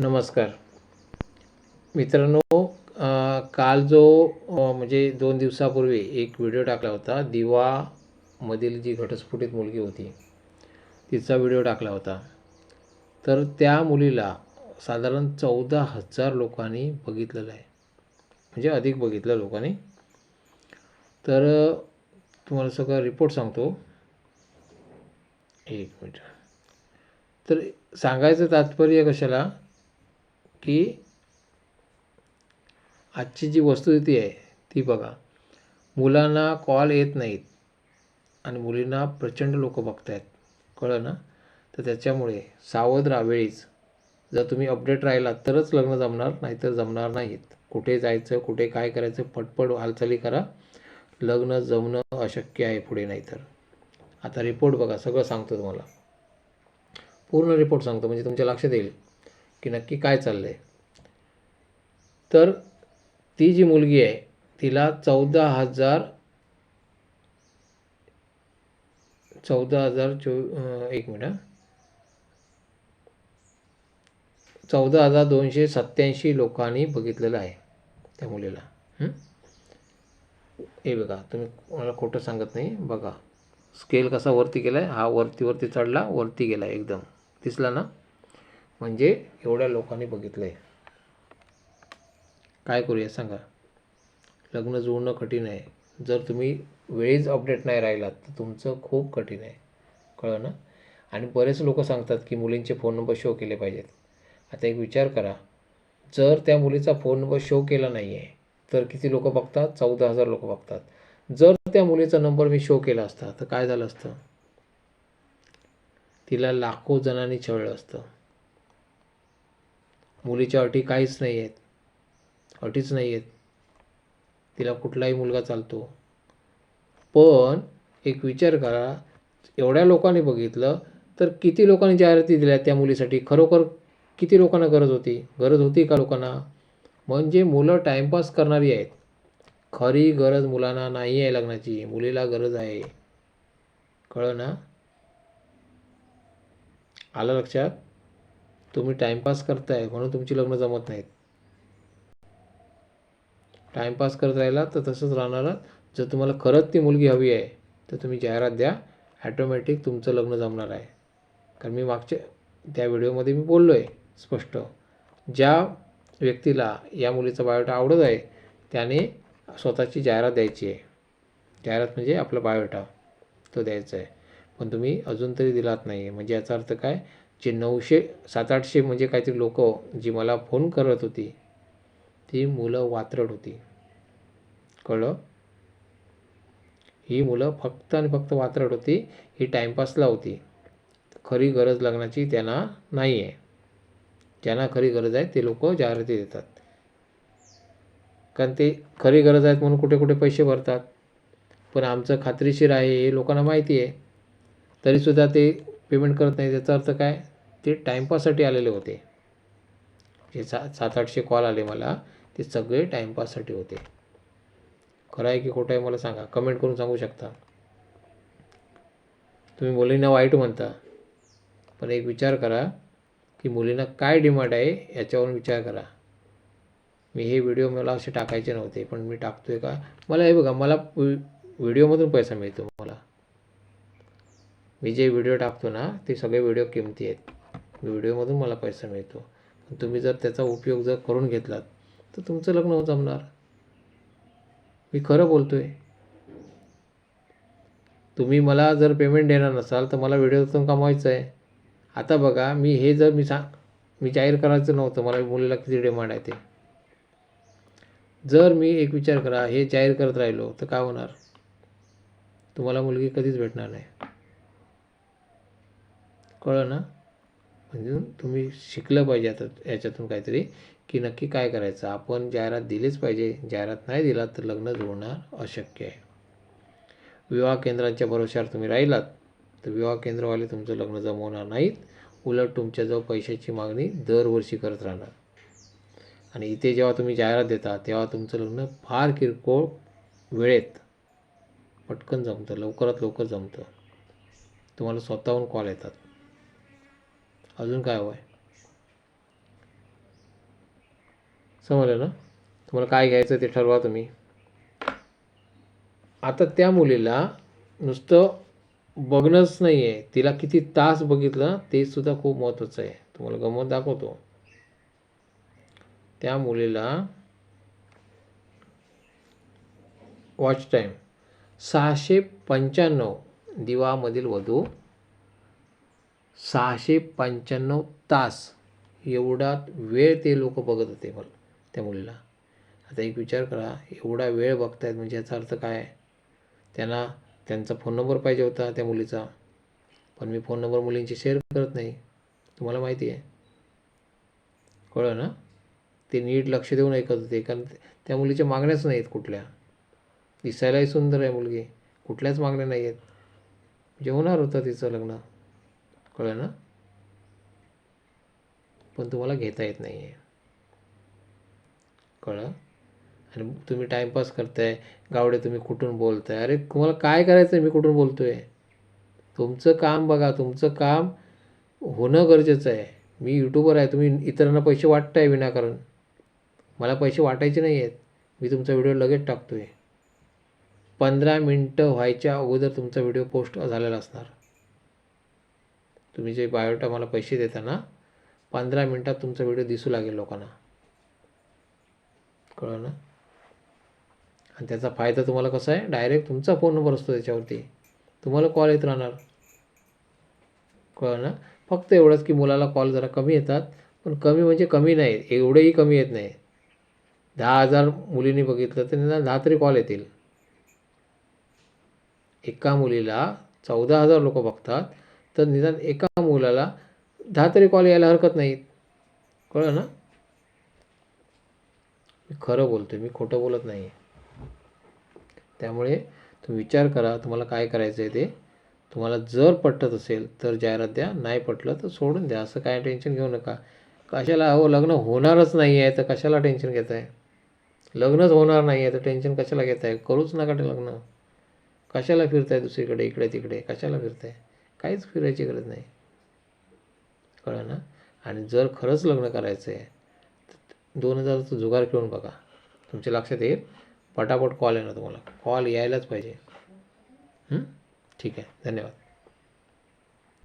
नमस्कार. मित्रांनो काल जो म्हणजे दोन दिवसापूर्वी एक व्हिडिओ टाकला होता दिवामधील जी घटस्फोटित मुलगी होती तिचा व्हिडिओ टाकला होता. तर त्या मुलीला साधारण चौदा हजार लोकांनी बघितलेलं आहे. म्हणजे अधिक बघितलं लोकांनी. तर तुम्हाला सगळं रिपोर्ट सांगतो. एक मिनिट. तर सांगायचं तात्पर्य कशाला? की आजची जी वस्तुस्थिती आहे ती बघा. मुलांना कॉल येत नाहीत आणि मुलींना प्रचंड लोक बघत आहेत कळलं ना? तर त्याच्यामुळे सावध राहावेळीच. जर तुम्ही अपडेट राहिलात तरच लग्न जमणार नाहीतर जमणार नाहीत. कुठे जायचं कुठे काय करायचं पटपट हालचाली करा. लग्न जमणं अशक्य आहे पुढे नाहीतर. आता रिपोर्ट बघा सगळं सांगतो तुम्हाला. पूर्ण रिपोर्ट सांगतो म्हणजे तुमच्या लक्षात येईल. की नक्की काय चाललं आहे तर ती जी मुलगी आहे तिला चौदा हजार चौदा हजार चो एक मिनिट चौदा हजार दोनशे सत्याऐंशी लोकांनी बघितलेलं आहे त्या मुलीला हे. बघा तुम्ही मला खोटं सांगत नाही बघा. स्केल कसा वरती गेला आहे हा वरती वरती चढला वरती गेला एकदम. दिसला ना? म्हणजे एवढ्या लोकांनी बघितलं आहे काय करूया सांगा. लग्न जुळणं कठीण आहे. जर तुम्ही वेळीच अपडेट नाही राहिलात तर तुमचं खूप कठीण आहे. कळलं ना? आणि बरेच लोक सांगतात की मुलींचे फोन नंबर शो केले पाहिजेत. आता एक विचार करा. जर त्या मुलीचा फोन नंबर शो केला नाही आहे तर किती लोक बघतात? चौदा हजार लोक बघतात. जर त्या मुलीचा नंबर मी शो केला असता तर काय झालं असतं? तिला लाखो जणांनी छळलं असतं. मुलीच्या अटी काहीच नाही आहेत अटीच नाही आहेत तिला कुठलाही मुलगा चालतो. पण एक विचार करा एवढ्या लोकांनी बघितलं तर किती लोकांनी जाहिराती दिल्या त्या मुलीसाठी? खरोखर किती लोकांना गरज होती? गरज होती का लोकांना? म्हणजे मुलं टाईमपास करणारी आहेत. खरी गरज मुलांना नाही आहे लग्नाची. मुलीला गरज आहे. कळलं ना? आलं लक्षात? तुम्ही टाईमपास करताय म्हणून तुमची लग्न जमत नाहीत. टाईमपास करत राहिला तर तसंच राहणार जर तुम्हाला खरंच ती मुलगी हवी आहे तर तुम्ही जाहिरात द्या. ॲटोमॅटिक तुमचं लग्न जमणार आहे. कारण मी मागच्या त्या व्हिडिओमध्ये मी बोललो आहे स्पष्ट. ज्या व्यक्तीला या मुलीचा बायोटा आवडत आहे त्याने स्वतःची जाहिरात द्यायची आहे. जाहिरात म्हणजे आपला बायोटा तो द्यायचा आहे. पण तुम्ही अजून तरी दिलात नाही आहे म्हणजे याचा अर्थ काय? जे नऊशे सात आठशे म्हणजे काहीतरी लोक जी मला फोन करत होती ती मुलं वात्रट होती. कळलं? ही मुलं फक्त आणि फक्त वात्रट होती ही टाईमपासला होती. खरी गरज लग्नाची त्यांना नाही आहे ज्यांना खरी गरज आहे ते लोक जाहिराती देतात. कारण ते खरी गरज आहेत म्हणून कुठे कुठे पैसे भरतात. पण आमचं खात्रीशीर आहे हे लोकांना माहिती आहे तरीसुद्धा ते पेमेंट करत नाही त्याचा अर्थ काय? ते टाईमपाससाठी आलेले होते. जे सा सात आठशे कॉल आले मला ते सगळे टाईमपाससाठी होते. खरं आहे की खोटं आहे मला सांगा. कमेंट करून सांगू शकता? तुम्ही मुलींना वाईट म्हणता. पण एक विचार करा की मुलींना काय डिमांड आहे याच्यावरून विचार करा. मी हे व्हिडिओ मला असे टाकायचे नव्हते पण मी टाकतो आहे का? मला हे बघा मला व्हिडिओमधून पैसा मिळतो मला. मी जे व्हिडिओ टाकतो ना ते सगळे व्हिडिओ किमती आहेत. व्हिडिओमधून मला पैसा मिळतो. पण तुम्ही जर त्याचा उपयोग जर करून घेतलात तर तुमचं लग्न हो जमणार. मी खरं बोलतो आहे तुम्ही मला जर पेमेंट देणार नसाल तर मला व्हिडिओतून कमवायचं आहे. आता बघा मी हे जर मी सांग मी जाहीर करायचं नव्हतं. मला मुलीला किती डिमांड आहे ते. जर मी एक विचार करा हे जाहीर करत राहिलो तर काय होणार? तुम्हाला मुलगी कधीच भेटणार नाही. कळलं ना? म्हणजे तुम्ही शिकलं पाहिजे आता याच्यातून काहीतरी की नक्की काय करायचं? आपण जाहिरात दिलीच पाहिजे. जाहिरात नाही दिला तर लग्न जुळणार अशक्य आहे. विवाह केंद्रांच्या भरोश्यावर तुम्ही राहिलात तर विवाह केंद्रवाले तुमचं लग्न जमवणार नाहीत. उलट तुमच्याजवळ पैशाची मागणी दरवर्षी करत राहणार. आणि इथे जेव्हा तुम्ही जाहिरात देता तेव्हा तुमचं लग्न फार किरकोळ वेळेत पटकन जमतं. लवकरात लवकर जमतं. तुम्हाला स्वतःहून कॉल येतात. अजून काय हवं आहे समजलं ना? तुम्हाला काय घ्यायचं ते ठरवा तुम्ही. आता त्या मुलीला नुसतं बघणंच नाही आहे तिला किती तास बघितलं ते सुद्धा खूप महत्त्वाचं आहे. तुम्हाला गमत दाखवतो. त्या मुलीला वॉच टाईम सहाशे पंच्याण्णव दिवामधील वधू सहाशे पंच्याण्णव तास एवढा वेळ ते लोक बघत होते मला त्या मुलीला. आता एक विचार करा एवढा वेळ बघतायत म्हणजे याचा अर्थ काय आहे? त्यांना त्यांचा फोन नंबर पाहिजे होता त्या मुलीचा. पण मी फोन नंबर मुलींची शेअर करत नाही. तुम्हाला माहिती आहे. कळलं ना? ते नीट लक्ष देऊन ऐकत होते. कारण त्या मुलीच्या मागण्याच नाहीत कुठल्या. दिसायलाही सुंदर आहे मुलगी. कुठल्याच मागण्या नाही आहेत म्हणजे होणार होतं तिचं लग्न. कळलं ना? पण तुम्हाला घेता येत नाही आहे कळलं? आणि तुम्ही टाईमपास करताय. गावडे तुम्ही कुठून बोलताय? अरे तुम्हाला काय करायचं आहे मी कुठून बोलतो आहे तुमचं काम बघा. तुमचं काम होणं गरजेचं आहे. मी यूट्यूबर आहे. तुम्ही इतरांना पैसे वाटताय विनाकारण. मला पैसे वाटायचे नाही आहेत मी तुमचा व्हिडिओ लगेच टाकतो आहे पंधरा मिनटं व्हायच्या अगोदर तुमचा व्हिडिओ पोस्ट झालेला असणार. तुम्ही जे बायोटा मला पैसे देता ना पंधरा मिनटात तुमचा व्हिडिओ दिसू लागेल लोकांना. कळलं ना? आणि त्याचा फायदा तुम्हाला कसा आहे? डायरेक्ट तुमचा फोन नंबर असतो त्याच्यावरती. तुम्हाला कॉल येत राहणार. कळलं ना? फक्त एवढंच की मुलाला कॉल जरा कमी येतात. पण कमी म्हणजे कमी नाही एवढेही कमी येत नाही. दहा हजार मुलींनी बघितलं तर त्यांना दहा तरी कॉल येतील. एका मुलीला चौदा हजार लोक बघतात. तर निदान एका मुलाला दहा तरी कॉल यायला हरकत नाहीत कळलं ना? मी खरं बोलतो मी खोटं बोलत नाही त्यामुळे तुम्ही विचार करा तुम्हाला काय करायचं आहे ते. तुम्हाला जर पटत असेल तर जाहिरात द्या. नाही पटलं तर सोडून द्या. असं काय टेन्शन घेऊ नका. कशाला? अहो लग्न होणारच नाही आहे तर कशाला टेन्शन घेत आहे लग्नच होणार नाही आहे तर टेन्शन कशाला घेत आहे करूच नका ते लग्न. कशाला फिरताय दुसरीकडे इकडे तिकडे कशाला फिरताय? काहीच फिरायची गरज नाही. कळलं ना? आणि जर खरंच लग्न करायचं आहे दोन हजारचं जुगार खेळून बघा. तुमच्या लक्षात येईल? पटापट कॉल येणार तुम्हाला. कॉल यायलाच पाहिजे. ठीक आहे. धन्यवाद.